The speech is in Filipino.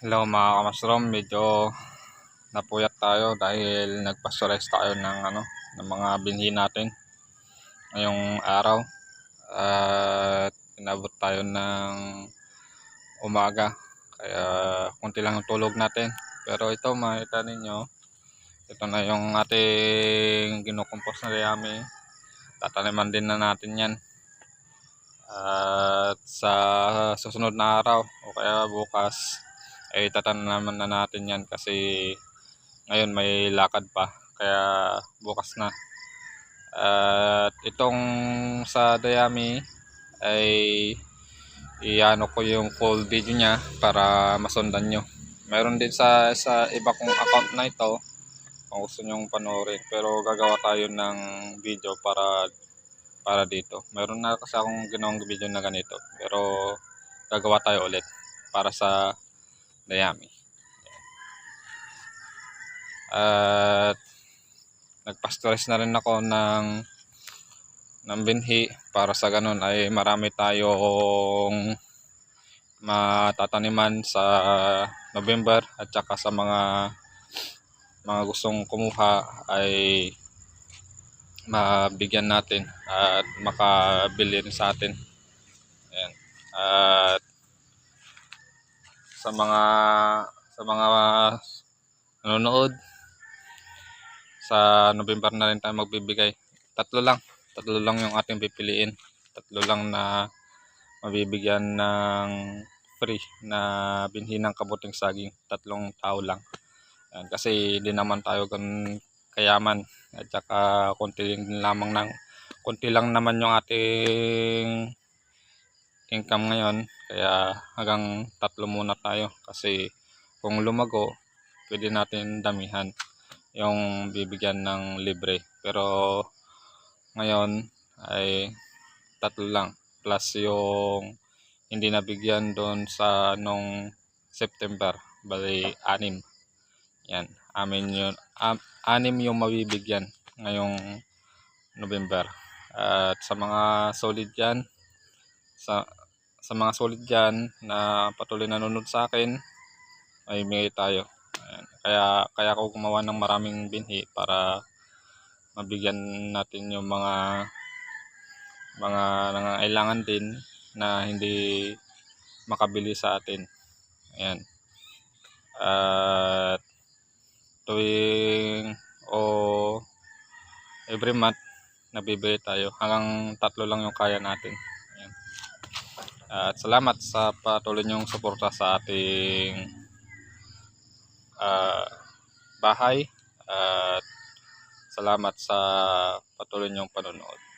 Hello mga kamasrom, medyo napuyat tayo dahil nagpasturize tayo ng ano ng mga binhi natin ngayong araw. At inabot tayo ng umaga. Kaya kunti lang ang tulog natin. Pero ito makita ninyo ito na yung ating kinukumpos na rayami tataniman din na natin yan. At sa susunod na araw o kaya bukas ay tatanaman na natin yan kasi ngayon may lakad pa kaya bukas na. At itong sa Dayami ay iano ko yung full video niya para masundan nyo. Meron din sa sa iba kong account na ito kung gusto nyong panoorin. Pero gagawa tayo ng video para para dito. Meron na kasi akong ginawang video na ganito. Pero gagawa tayo ulit para sa Dayami. At nagpastores na rin ako ng ng binhi para sa ganun ay marami tayong matataniman sa November at saka sa mga mga gustong kumuha ay mabigyan natin at makabili rin sa atin. Ayan. At sa mga sa mga nanonood. Sa November na rin tayo magbibigay. Tatlo lang. Tatlo lang yung ating pipiliin. Tatlo lang na mabibigyan ng free na binhi ng kabuting saging. Tatlong tao lang. Yan, kasi hindi naman tayo gan kayaman. At saka konti din lamang ng konti lang naman yung ating income ngayon kaya hanggang tatlo muna tayo. Kasi kung lumago pwede natin damihan yung bibigyan ng libre. Pero ngayon ay tatlo lang. Plus yung hindi nabigyan doon sa nung September. Bali anim. Yan. Amin yun. Anim yung mabibigyan ngayong November. At sa mga solid yan sa sa mga solid dyan na patuloy nanonood sa akin ay may tayo Ayan. kaya kaya ako gumawa ng maraming binhi para mabigyan natin yung mga mga nangangailangan din na hindi makabili sa atin ayan at tuwing o every month nabibili tayo hanggang tatlo lang yung kaya natin. At salamat sa patuloy niyong suporta sa ating ah, bahay. At salamat sa patuloy niyong panonood.